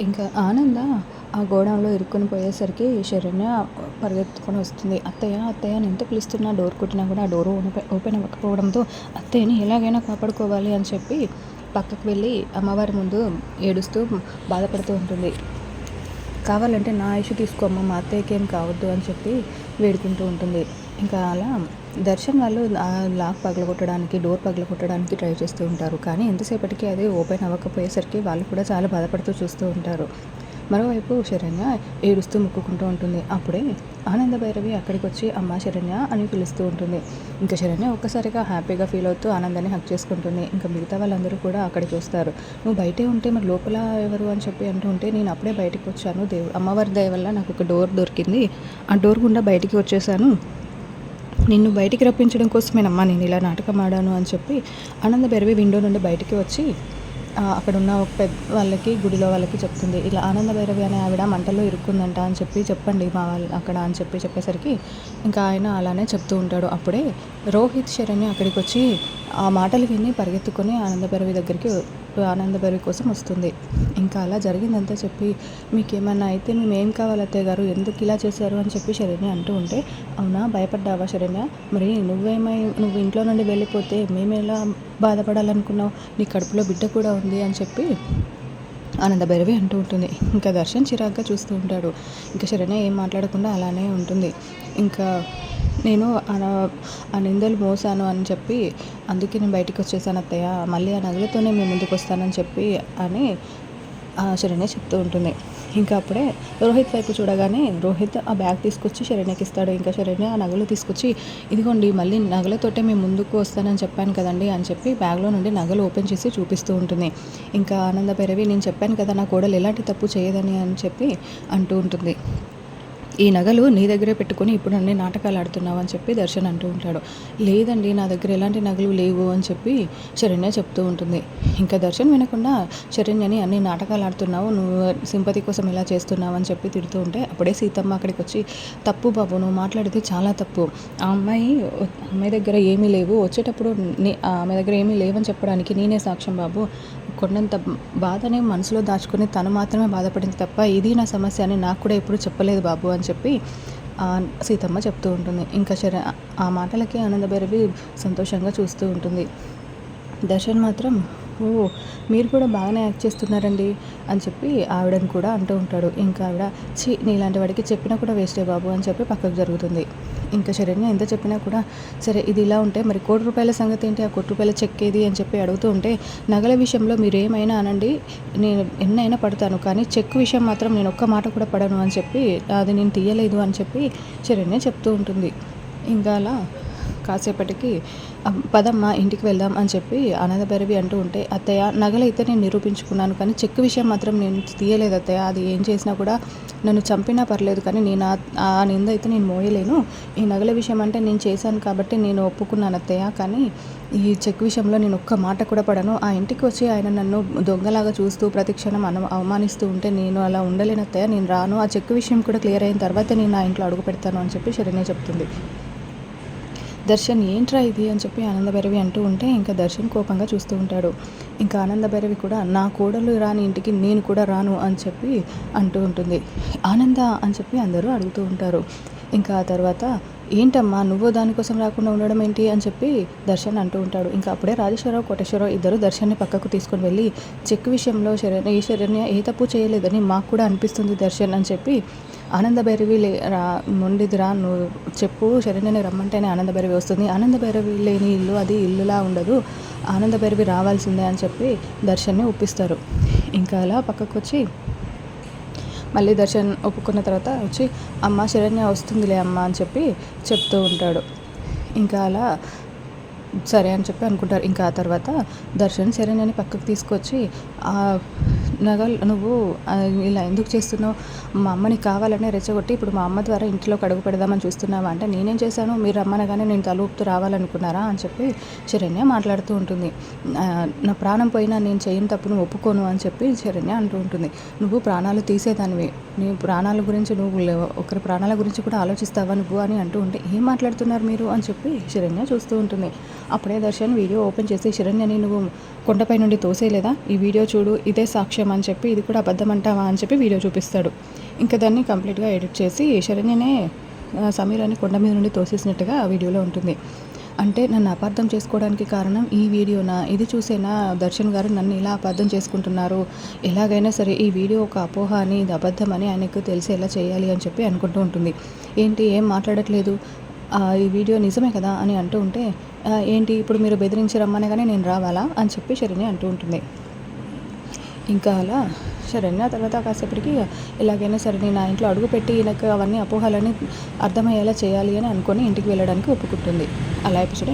ఇంకా ఆనంద ఆ గోడౌన్లో ఇరుక్కుని పోయేసరికి శరణ్య పరిగెత్తుకొని వస్తుంది. అత్తయ్య అత్తయ్య అని ఎంత పిలుస్తున్నా డోర్ కొట్టినా కూడా ఆ డోర్ ఓపెన్ అవ్వకపోవడంతో అత్తయ్యని ఎలాగైనా కాపాడుకోవాలి అని చెప్పి పక్కకు వెళ్ళి అమ్మవారి ముందు ఏడుస్తూ బాధపడుతూ ఉంటుంది. కావాలంటే నా ఆయుష్ తీసుకోమ్మ మా అత్తయ్యకి ఏం కావద్దు అని చెప్పి వేడుకుంటూ ఉంటుంది. ఇంకా అలా దర్శన్ వాళ్ళు ఆ లాక్ పగలగొట్టడానికి డోర్ పగలగొట్టడానికి ట్రై చేస్తూ ఉంటారు. కానీ ఎంతసేపటికి అది ఓపెన్ అవ్వకపోయేసరికి వాళ్ళు కూడా చాలా బాధపడుతూ చూస్తూ ఉంటారు. మరోవైపు శరణ్య ఏడుస్తూ ముక్కుకుంటూ ఉంటుంది. అప్పుడే ఆనంద భైరవి అక్కడికి వచ్చి అమ్మ శరణ్య అని పిలుస్తూ ఉంటుంది. ఇంకా శరణ్య ఒక్కసారిగా హ్యాపీగా ఫీల్ అవుతూ ఆనందాన్ని హక్ చేసుకుంటుంది. ఇంకా మిగతా వాళ్ళందరూ కూడా అక్కడికి వస్తారు. నువ్వు బయటే ఉంటే మరి లోపల ఎవరు? అని చెప్పి అంటూ ఉంటే నేను అప్పుడే బయటకు వచ్చాను. దేవు అమ్మవారి దయ వల్ల నాకు ఒక డోర్ దొరికింది. ఆ డోర్ గుండా బయటికి వచ్చేసాను. నిన్ను బయటికి రప్పించడం కోసమేనమ్మా నేను ఇలా నాటకం ఆడాను అని చెప్పి ఆనంద బెరవి విండో నుండి బయటికి వచ్చి అక్కడ ఉన్న ఒక పెద్ద వాళ్ళకి గుడిలో వాళ్ళకి చెప్తుంది ఇలా ఆనంద భైరవి అనే ఆవిడ మంటల్లో ఇరుక్కుందంట అని చెప్పి చెప్పండి మా వాళ్ళు అక్కడ అని చెప్పి చెప్పేసరికి ఇంకా ఆయన అలానే చెప్తూ ఉంటాడు. అప్పుడే రోహిత్ శరణ్య అక్కడికి వచ్చి ఆ మాటలు విని పరిగెత్తుకొని ఆనందభైరవి దగ్గరికి ఆనందభైరవి కోసం వస్తుంది. ఇంకా అలా జరిగిందంతా చెప్పి మీకేమన్నా అయితే మేము ఏం కావాలి అత్తయ్య గారు? ఎందుకు ఇలా చేశారు? అని చెప్పి శరణ్య అంటూ ఉంటే అవునా? భయపడ్డావా శరణ్య? మరి నువ్వేమై నువ్వు ఇంట్లో నుండి వెళ్ళిపోతే మేము ఎలా బాధపడాలనుకున్నావు? నీ కడుపులో బిడ్డ కూడా ఉంది అని చెప్పి ఆనందభైరవి అంటూ ఉంటుంది. ఇంకా దర్శన్ చిరాగ్గా చూస్తూ ఉంటాడు. ఇంకా శరణ్య ఏం మాట్లాడకుండా అలానే ఉంటుంది. ఇంకా నేను ఆ నిందలు మోసాను అని చెప్పి అందుకే నేను బయటికి వచ్చేసాను అత్తయ్య. మళ్ళీ ఆ నగలతోనే మేము ముందుకు వస్తానని చెప్పి అని శరణ్య చెప్తూ ఉంటుంది. ఇంకా అప్పుడే రోహిత్ వైపు చూడగానే రోహిత్ ఆ బ్యాగ్ తీసుకొచ్చి శరణ్యకి ఇస్తాడు. ఇంకా శరణ్య ఆ నగలు తీసుకొచ్చి ఇదిగోండి మళ్ళీ నగలతోటే మేము ముందుకు వస్తానని చెప్పాను కదండి అని చెప్పి బ్యాగ్లో నుండి నగలు ఓపెన్ చేసి చూపిస్తూ ఉంటుంది. ఇంకా ఆనంద పెరవి నేను చెప్పాను కదా నా కోడలు ఎలాంటి తప్పు చేయదని అని చెప్పి అంటూ ఉంటుంది. ఈ నగలు నీ దగ్గరే పెట్టుకొని ఇప్పుడు అన్ని నాటకాలు ఆడుతున్నావు అని చెప్పి దర్శన్ అంటూ ఉంటాడు. లేదండి నా దగ్గర ఎలాంటి నగలు లేవు అని చెప్పి శరణ్య చెప్తూ ఉంటుంది. ఇంకా దర్శన్ వినకుండా శరణ్యని అన్ని నాటకాలు ఆడుతున్నావు నువ్వు సింపతి కోసం ఇలా చేస్తున్నావు అని చెప్పి తిడుతూ ఉంటే అప్పుడే సీతమ్మ అక్కడికి వచ్చి తప్పు బాబు నువ్వు మాట్లాడితే చాలా తప్పు. ఆ అమ్మాయి అమ్మాయి దగ్గర ఏమీ లేవు. వచ్చేటప్పుడు ఆమె దగ్గర ఏమీ లేవని చెప్పడానికి నేనే సాక్ష్యం బాబు. కొండంత బాధని మనసులో దాచుకుని తను మాత్రమే బాధపడింది తప్ప ఇది నా సమస్య అని నాకు కూడా ఎప్పుడు చెప్పలేదు బాబు అని చెప్పి సీతమ్మ చెప్తూ ఉంటుంది. ఇంకా శర ఆ మాటలకి ఆనందభైరవి సంతోషంగా చూస్తూ ఉంటుంది. దర్శన్ మాత్రం ఓ మీరు కూడా బాగానే యాక్ట్ చేస్తున్నారండి అని చెప్పి ఆవిడని కూడా అంటూ ఉంటాడు. ఇంకా ఆవిడ చి నీలాంటి వాడికి చెప్పినా కూడా వేస్టే బాబు అని చెప్పి పక్కకు జరుగుతుంది. ఇంకా శరణ్య ఎంత చెప్పినా కూడా సరే ఇది ఇలా ఉంటే మరి కోటి రూపాయల సంగతి ఏంటి? ఆ కోటి రూపాయల చెక్ ఏది? అని చెప్పి అడుగుతూ ఉంటే నగల విషయంలో మీరు ఏమైనా అనండి నేను ఎన్నైనా పడతాను కానీ చెక్ విషయం మాత్రం నేను ఒక్క మాట కూడా పడను అని చెప్పి అది నేను తీయలేదు అని చెప్పి శరణ్య చెప్తూ ఉంటుంది. ఇంకా అలా కాసేపటికి పదమ్మ ఇంటికి వెళ్దాం అని చెప్పి ఆనందభైరవి అంటూ ఉంటే అత్తయ్య నగలైతే నేను నిరూపించుకున్నాను కానీ చెక్ విషయం మాత్రం నేను తీయలేదు అత్తయ్య. అది ఏం చేసినా కూడా నన్ను చంపినా పర్లేదు కానీ నేను ఆ నింద అయితే నేను మోయలేను. ఈ నగల విషయం అంటే నేను చేశాను కాబట్టి నేను ఒప్పుకున్నాను అత్తయ్య. కానీ ఈ చెక్ విషయంలో నేను ఒక్క మాట కూడా పడను. ఆ ఇంటికి వచ్చి ఆయన నన్ను దొంగలాగా చూస్తూ ప్రతిక్షణం అన అవమానిస్తూ ఉంటే నేను అలా ఉండలేనత్తయ్య నేను రాను. ఆ చెక్ విషయం కూడా క్లియర్ అయిన తర్వాత నేను ఆ ఇంట్లో అడుగు పెడతాను అని చెప్పి శరణ్య చెప్తుంది. దర్శన్ ఏంట్రా ఇది? అని చెప్పి ఆనందభైరవి అంటూ ఉంటే ఇంకా దర్శన్ కోపంగా చూస్తూ ఉంటాడు. ఇంకా ఆనందభైరవి కూడా నా కోడలు రాని ఇంటికి నేను కూడా రాను అని చెప్పి అంటూ ఉంటుంది. ఆనంద అని చెప్పి అందరూ అడుగుతూ ఉంటారు. ఇంకా ఆ తర్వాత ఏంటమ్మా నువ్వు దానికోసం రాకుండా ఉండడం ఏంటి అని చెప్పి దర్శన్ అంటూ ఉంటాడు. ఇంకా అప్పుడే రాజేశ్వరరావు కోటేశ్వరరావు ఇద్దరు దర్శన్ని పక్కకు తీసుకొని వెళ్ళి చెక్ విషయంలో శరణ్య ఈ శరణ్య ఏ తప్పు చేయలేదని మాకు కూడా అనిపిస్తుంది దర్శన్ అని చెప్పి ఆనందభైరవి లే రా మొండిదిరా నువ్వు చెప్పు శరణ్యని రమ్మంటేనే ఆనందభైరవి వస్తుంది. ఆనందభైరవి లేని ఇల్లు అది ఇల్లులా ఉండదు. ఆనందభైరవి రావాల్సిందే అని చెప్పి దర్శన్ని ఒప్పిస్తారు. ఇంకా అలా పక్కకు వచ్చి మళ్ళీ దర్శన్ ఒప్పుకున్న తర్వాత వచ్చి అమ్మ శరణ్య వస్తుందిలే అమ్మ అని చెప్పి చెప్తూ ఉంటాడు. ఇంకా అలా సరే అని చెప్పి అనుకుంటారు. ఇంకా ఆ తర్వాత దర్శన్ శరణ్యని పక్కకు తీసుకొచ్చి నగల్ నువ్వు ఇలా ఎందుకు చేస్తున్నావు? మా అమ్మని కావాలనే రెచ్చగొట్టి ఇప్పుడు మా అమ్మ ద్వారా ఇంట్లోకి అడుగు పెడదామని చూస్తున్నావా? అంటే నేనేం చేశాను? మీరు రమ్మనగానే నేను తలూపుతూ రావాలనుకున్నారా? అని చెప్పి శరణ్య మాట్లాడుతూ ఉంటుంది. నా ప్రాణం పోయినా నేను చేయని తప్పును ఒప్పుకోను అని చెప్పి శరణ్య అంటూ ఉంటుంది. నువ్వు ప్రాణాలు తీసేదానివి. నీ ప్రాణాల గురించి నువ్వు ఒకరి ప్రాణాల గురించి కూడా ఆలోచిస్తావా నువ్వు అని అంటూ ఉంటే ఏం మాట్లాడుతున్నారు మీరు? అని చెప్పి శరణ్య చూస్తూ ఉంటుంది. అప్పుడే దర్శన్ వీడియో ఓపెన్ చేసి శరణ్యని నువ్వు కొండపై నుండి తోసేయలేదా? ఈ వీడియో చూడు ఇదే సాక్ష్యం. అని చెప్పి ఇది కూడా అబద్ధం అంటావా అని చెప్పి వీడియో చూపిస్తాడు. ఇంకా దాన్ని కంప్లీట్గా ఎడిట్ చేసి శరణ్యనే సమీరాన్ని సమీర్ అని కొండ మీద నుండి తోసేసినట్టుగా ఆ వీడియోలో ఉంటుంది. అంటే నన్ను అపార్థం చేసుకోవడానికి కారణం ఈ వీడియోనా? ఇది చూసేనా? దర్శన్ గారు నన్ను ఇలా అపార్థం చేసుకుంటున్నారు. ఎలాగైనా సరే ఈ వీడియో ఒక అపోహ అని ఇది అబద్ధం అని ఆయనకు తెలిసేలా చేయాలి అని చెప్పి అనుకుంటూ ఉంటుంది. ఏంటి? ఏం మాట్లాడట్లేదు? ఈ వీడియో నిజమే కదా? అని అంటూ ఉంటే ఏంటి? ఇప్పుడు మీరు బెదిరించి రమ్మనగానే నేను రావాలా? అని చెప్పి శరణి అంటూ ఉంటుంది. ఇంకా అలా. శరణ్య తర్వాత కాసేపటికి ఎలాగైనా సరే నేను నా ఇంట్లో అడుగుపెట్టి నాకు అవన్నీ అపోహలని అర్థమయ్యేలా చేయాలి అని అనుకొని ఇంటికి వెళ్ళడానికి ఒప్పుకుంటుంది. అలా ఎపిసోడ్